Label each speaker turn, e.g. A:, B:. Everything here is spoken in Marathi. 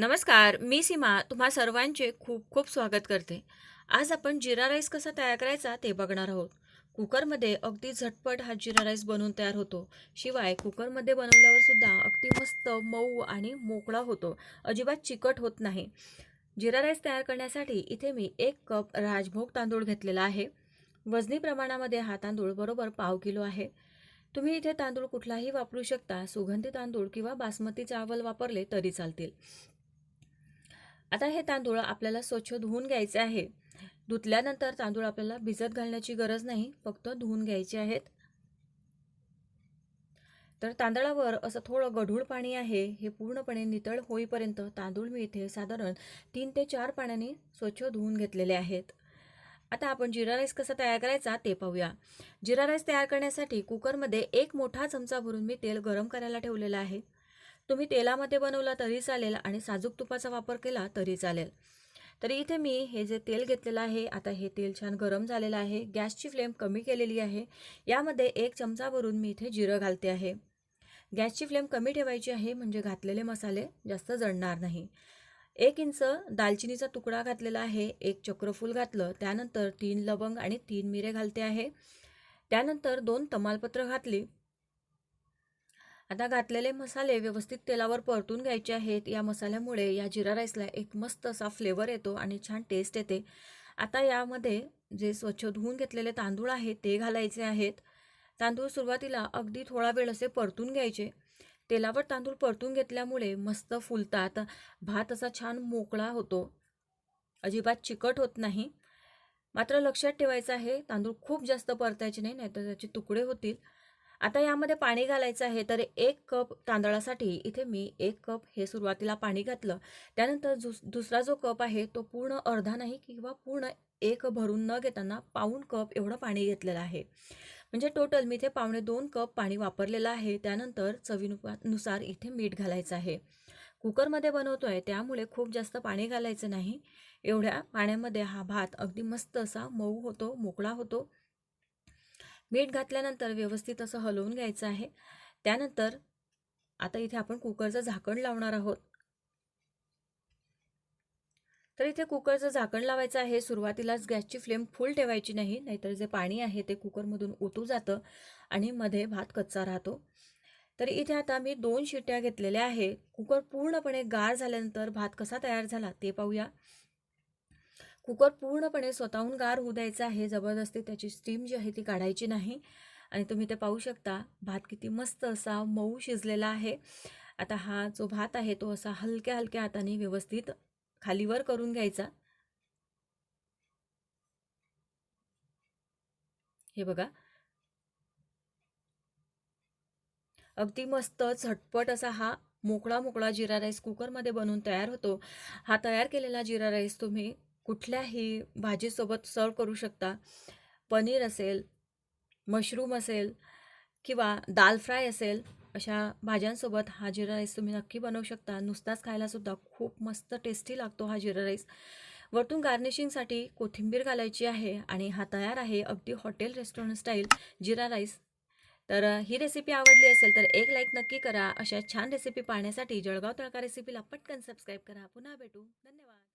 A: नमस्कार मी सीमा तुम्हा सर्वांचे खूप खूप स्वागत करते. आज आपण जिरा राईस कसा तयार करायचा ते बघणार आहोत. कुकरमध्ये अगदी झटपट हा जिरा राईस बनवून तयार होतो. शिवाय कुकरमध्ये बनवल्यावर सुद्धा अगदी मस्त मऊ आणि मोकळा होतो. अजिबात चिकट होत नाही. जिरा राईस तयार करण्यासाठी इथे मी एक कप राजभोग तांदूळ घेतलेला आहे. वजनी प्रमाणामध्ये हा तांदूळ बरोबर पाव किलो आहे. तुम्ही इथे तांदूळ कुठलाही वापरू शकता. सुगंधी तांदूळ किंवा बासमती चावल वापरले तरी चालतील. आता हे तांदूळ आपल्याला स्वच्छ धुवून घ्यायचे आहे. धुतल्यानंतर तांदूळ आपल्याला भिजत घालण्याची गरज नाही फक्त धुवून घ्यायचे आहेत. तर तांदळावर असं थोडं गढूळ पाणी आहे हे पूर्णपणे नितळ होईपर्यंत तांदूळ मी इथे साधारण तीन ते चार पाण्याने स्वच्छ धुवून घेतलेले आहेत. आता आपण जिरा राईस कसा तयार करायचा ते पाहूया. जिरा राईस तयार करण्यासाठी कुकरमध्ये एक मोठा चमचा भरून मी तेल गरम करायला ठेवलेलं आहे. तुम्ही तेलामध्ये बनवला तरी चालेल आणि साजूक तुपाचा वापर केला तरी चालेल. तरी इथे मी हे जे तेल घेतलेलं आहे आता हे तेल छान गरम झालेलं आहे. गॅसची फ्लेम कमी केलेली आहे. यामध्ये एक चमचा भरून मी इथे जिरं घालते आहे. गॅसची फ्लेम कमी ठेवायची आहे म्हणजे घातलेले मसाले जास्त जळणार नाही. एक इंच दालचिनीचा तुकडा घातलेला आहे. एक चक्रफूल घातलं. त्यानंतर तीन लवंग आणि तीन मिरे घालते आहे. त्यानंतर दोन तमालपत्र घातली. आता घातलेले मसाले व्यवस्थित तेलावर परतून घ्यायचे आहेत. या मसाल्यामुळे या जिरा राईसला एक मस्त असा फ्लेवर येतो आणि छान टेस्ट येते. आता यामध्ये जे स्वच्छ धुवून घेतलेले तांदूळ आहेत ते घालायचे आहेत. तांदूळ सुरुवातीला अगदी थोडा वेळ असे परतून घ्यायचे. तेलावर तांदूळ परतून घेतल्यामुळे मस्त फुलतात. भात असा छान मोकळा होतो. अजिबात चिकट होत नाही. मात्र लक्षात ठेवायचं आहे तांदूळ खूप जास्त परतायचे नाही नाहीतर त्याचे तुकडे होतील. आता यामध्ये पाणी घालायचं आहे तर एक कप तांदळासाठी इथे मी एक कप हे सुरुवातीला पाणी घातलं. त्यानंतर दुस दुसरा जो कप आहे तो पूर्ण अर्धा नाही किंवा पूर्ण एक भरून न घेताना पाऊण कप एवढं पाणी घेतलेलं आहे. म्हणजे टोटल मी इथे पावणे दोन कप पाणी वापरलेलं आहे. त्यानंतर चवीनुसार इथे मीठ घालायचं आहे. कुकरमध्ये बनवतो आहे त्यामुळे खूप जास्त पाणी घालायचं नाही. एवढ्या पाण्यामध्ये हा भात अगदी मस्त असा मऊ होतो मोकळा होतो. मीठ घातल्यानंतर व्यवस्थित असं हलवून घ्यायचं आहे. त्यानंतर आता इथे आपण कुकरचं झाकण लावणार आहोत. तर इथे कुकरचं झाकण लावायचं आहे. सुरुवातीलाच गॅसची फ्लेम फुल ठेवायची नाही नाहीतर जे पाणी आहे ते कुकरमधून ओतू जातं आणि मध्ये भात कच्चा राहतो. तर इथे आता मी दोन शिट्या घेतलेल्या आहे. कुकर पूर्णपणे गार झाल्यानंतर भात कसा तयार झाला ते पाहूया. कुकर पूर्णपणे स्वतःहून गार होऊ द्यायचा आहे जबरदस्ती त्याची स्टीम जी आहे ती काढायची नाही. आणि तुम्ही ते पाहू शकता भात किती मस्त असा मऊ शिजलेला आहे. आता हा जो भात आहे तो असा हलक्या हलक्या हाताने व्यवस्थित खालीवर करून घ्यायचा. हे बघा. अगदी मस्त झटपट असा हा मोकळा मोकळा जिरा राईस कुकरमध्ये बनवून तयार होतो. हा तयार केलेला जिरा राईस तुम्ही कुठल्याही भाजीसोबत सर्व करू शकता. पनीर असेल मशरूम असेल किंवा दाल फ्राय असेल अशा भाज्यांसोबत हा जिरा राईस तुम्ही नक्की बनवू शकता. नुसताच खायलासुद्धा खूप मस्त टेस्टी लागतो हा जिरा राईस. वरतून गार्निशिंगसाठी कोथिंबीर घालायची आहे आणि हा तयार आहे अगदी हॉटेल रेस्टॉरंट स्टाईल जिरा राईस. तर ही रेसिपी आवडली असेल तर एक लाईक नक्की करा. अशा छान रेसिपी पाहण्यासाठी जळगाव तळका रेसिपीला पटकन सबस्क्राईब करा. पुन्हा भेटू. धन्यवाद.